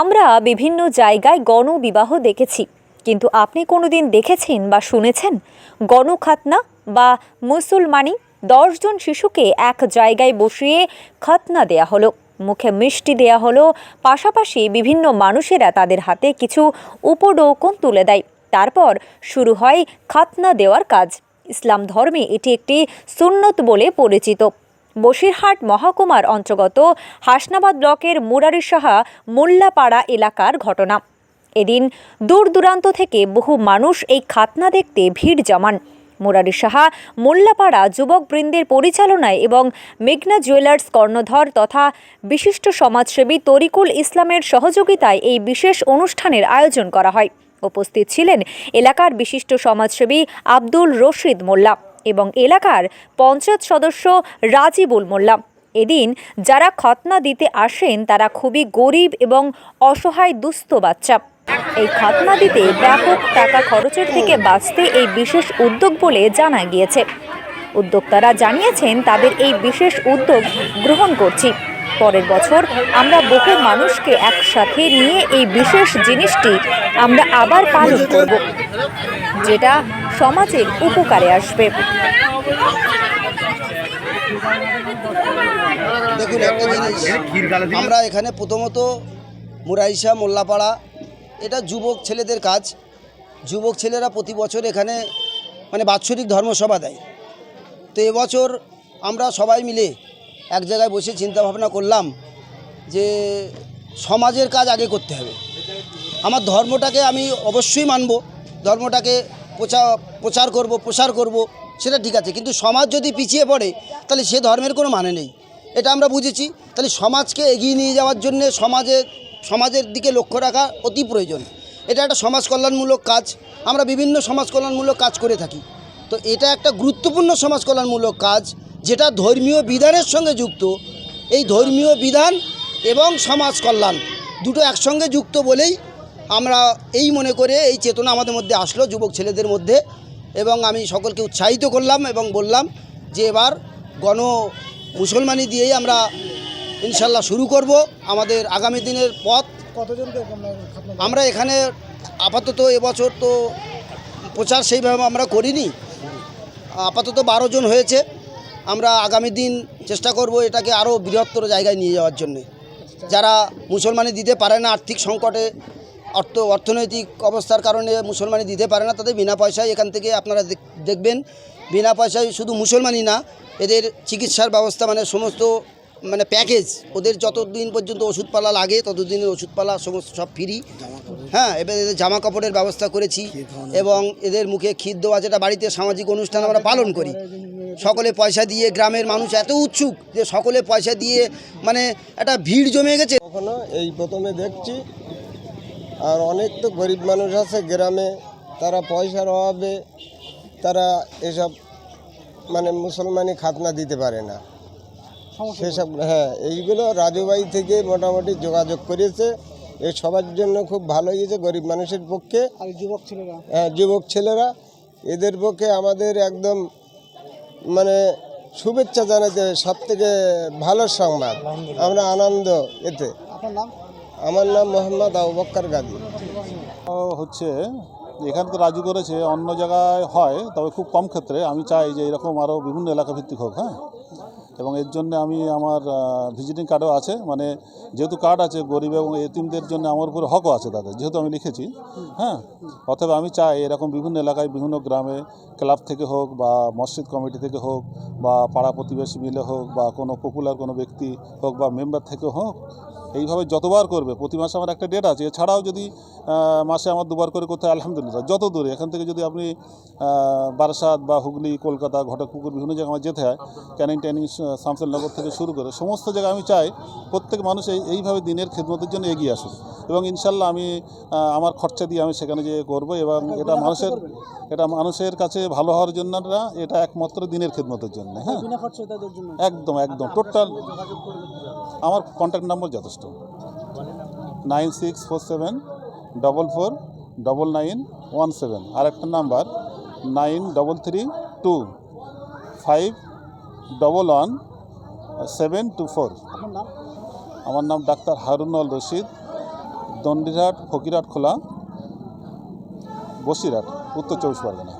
আমরা বিভিন্ন জায়গায় গণবিবাহ দেখেছি, কিন্তু আপনি কোনোদিন দেখেছেন বা শুনেছেন? গণখাতনা বা মুসলমানি দশজন শিশুকে এক জায়গায় বসিয়ে খাতনা দেয়া হলো, মুখে মিষ্টি দেয়া হলো, পাশাপাশি বিভিন্ন মানুষেরা তাদের হাতে কিছু উপডৌকন তুলে দেয়। তারপর শুরু হয় খাতনা দেওয়ার কাজ। ইসলাম ধর্মে এটি একটি সুন্নত বলে পরিচিত। বসিরহাট মহকুমার অন্তর্গত হাসনাবাদ ব্লকের মুরারিসাহা মোল্লাপাড়া এলাকার ঘটনা। এদিন দূর দূরান্ত থেকে বহু মানুষ এই খাতনা দেখতে ভিড় জমান। মুরারি সাহা মোল্লাপাড়া যুবকবৃন্দের পরিচালনায় এবং মেঘনা জুয়েলার্স কর্ণধর তথা বিশিষ্ট সমাজসেবী তরিকুল ইসলামের সহযোগিতায় এই বিশেষ অনুষ্ঠানের আয়োজন করা হয়। উপস্থিত ছিলেন এলাকার বিশিষ্ট সমাজসেবী আব্দুল রশিদ মোল্লা এবং এলাকার পঞ্চায়েত সদস্য রাজিবুল মোল্লা। এদিন যারা খতনা দিতে আসেন, তারা খুবই গরিব এবং অসহায় দুস্থ বাচ্চা। এই খতনা দিতে ব্যাপক টাকা খরচের থেকে বাঁচতে এই বিশেষ উদ্যোগ বলে জানা গিয়েছে। উদ্যোক্তারা জানিয়েছেন, তাদের এই বিশেষ উদ্যোগ গ্রহণ করছি। পরের বছর আমরা বহু মানুষকে একসাথে নিয়ে এই বিশেষ জিনিসটি আমরা আবার পালন করব, যেটা সমাজের উপকারে আসবে। দেখুন, একটা জিনিস, আমরা এখানে প্রথমত মুরাইশা, মোল্লাপাড়া, এটা যুবক ছেলেদের কাজ। যুবক ছেলেরা প্রতি বছর এখানে মানে বাৎসরিক ধর্মসভা দেয়। তো এবছর আমরা সবাই মিলে এক জায়গায় বসে চিন্তা ভাবনা করলাম যে সমাজের কাজ আগে করতে হবে। আমার ধর্মটাকে আমি অবশ্যই মানব, ধর্মটাকে প্রচার প্রচার করব, প্রসার করব, সেটা ঠিক আছে। কিন্তু সমাজ যদি পিছিয়ে পড়ে, তাহলে সে ধর্মের কোনো মানে নেই। এটা আমরা বুঝেছি। তাহলে সমাজকে এগিয়ে নিয়ে যাওয়ার জন্য সমাজে সমাজের দিকে লক্ষ্য রাখা অতি প্রয়োজন। এটা একটা সমাজ কল্যাণমূলক কাজ। আমরা বিভিন্ন সমাজ কল্যাণমূলক কাজ করে থাকি। তো এটা একটা গুরুত্বপূর্ণ সমাজ কল্যাণমূলক কাজ। যেটা ধর্মীয় বিধানের সঙ্গে যুক্ত এই ধর্মীয় বিধান এবং সমাজ কল্যাণ দুটো একসঙ্গে যুক্ত বলেই আমরা এই মনে করে এই চেতনা আমাদের মধ্যে আসলো যুবক ছেলেদের মধ্যে এবং আমি সকলকে উৎসাহিত করলাম এবং বললাম যে এবার গণ মুসলমানি দিয়েই আমরা ইনশাল্লাহ শুরু করব আমাদের আগামী দিনের পথ। কতজনকে আমরা এখানে আপাতত এবছর তো প্রচার সেইভাবে আমরা করিনি। আপাতত বারো জন হয়েছে। আমরা আগামী দিন চেষ্টা করব এটাকে আরও বৃহত্তর জায়গায় নিয়ে যাওয়ার জন্যে। যারা মুসলমানি দিতে পারে না আর্থিক সংকটে অর্থ অর্থনৈতিক অবস্থার কারণে মুসলমানি দিতে পারে না তাদের বিনা পয়সায় এখান থেকে আপনারা দেখ- দেখবেন। বিনা পয়সায় শুধু মুসলমানি না এদের চিকিৎসার ব্যবস্থা মানে সমস্ত মানে প্যাকেজ ওদের যতদিন পর্যন্ত ওষুধপালা লাগে ততদিনের ওষুধপালা সমস্ত সব ফ্রি। হ্যাঁ এবার এদের জামা কাপড়ের ব্যবস্থা করেছি এবং এদের মুখে ক্ষীর দেওয়া যেটা বাড়িতে সামাজিক অনুষ্ঠান আমরা পালন করি। সকলে পয়সা দিয়ে গ্রামের মানুষ এত উৎসুক যে সকলে পয়সা দিয়ে মানে একটা ভিড় জমে গেছে। কখনো এই প্রথমে দেখছি আর অনেক তো গরিব মানুষ আছে গ্রামে তারা পয়সার অভাবে তারা এসব মানে মুসলমানি খাতনা দিতে পারে না। সেসব হ্যাঁ এইগুলো রাজুবাই থেকে মোটামুটি যোগাযোগ করেছে। এ সবার জন্য খুব ভালো হয়েছে গরিব মানুষের পক্ষে। যুবক ছেলেরা? হ্যাঁ যুবক ছেলেরা এদের পক্ষে আমাদের একদম মানে শুভেচ্ছা জানাতে সব থেকে ভালো সংবাদ। আমরা আনন্দ এতে। আমার নাম মোহাম্মদ আবু বক্কর গাজী। ও হচ্ছে এখানে তো রাজু করেছে অন্য জায়গায় হয় তবে খুব কম ক্ষেত্রে। আমি চাই যে এরকম আরও বিভিন্ন এলাকা ভিত্তিক হোক হ্যাঁ? এবং এর জন্য আমি আমার ভিজিটিং কার্ডও আছে। মানে যেহেতু কার্ড আছে গরিব এবং এতিমদের জন্য আমার উপরে হকও আছে তাদের, যেহেতু আমি লিখেছি। হ্যাঁ? অথবা আমি চাই এরকম বিভিন্ন এলাকায়, বিভিন্ন গ্রামে, ক্লাব থেকে হোক বা মসজিদ কমিটি থেকে হোক বা পাড়া প্রতিবেশী মিলে হোক বা কোনো পপুলার কোনো ব্যক্তি হোক বা মেম্বার থেকে হোক এইভাবে যতবার করবে প্রতি মাসে আমার একটা ডেট আছে। এছাড়াও যদি মাসে আমার দুবার করে করতে আলহামদুলিল্লাহ যত দূরে। এখান থেকে যদি আপনি বারাসাত বা হুগলি কলকাতা ঘটকপুকুর বিভিন্ন জায়গায় আমার যেতে হয় ক্যানিং ট্যানিং শামসুলনগর থেকে শুরু করে সমস্ত জায়গায় আমি চাই প্রত্যেক মানুষ এই এইভাবে দিনের খেদমতের জন্য এগিয়ে আসুক। এবং ইনশাল্লাহ আমি আমার খরচা দিয়ে আমি সেখানে যেয়ে করব এবং এটা মানুষের এটা মানুষের কাছে ভালো হওয়ার জন্য না এটা একমাত্র দিনের খেদমতের জন্য হ্যাঁ। একদম একদম টোটাল আমার কন্ট্যাক্ট নাম্বার যথেষ্ট। Nine six four seven double four double nine one seven. আর একটা number, nine double three two five double one seven two four. আমার নাম ডাক্তার হারুনল রশিদ দণ্ডিরহাট ফকিরহাট, খোলা, বসিরহাট, উত্তর চব্বিশ পরগনা।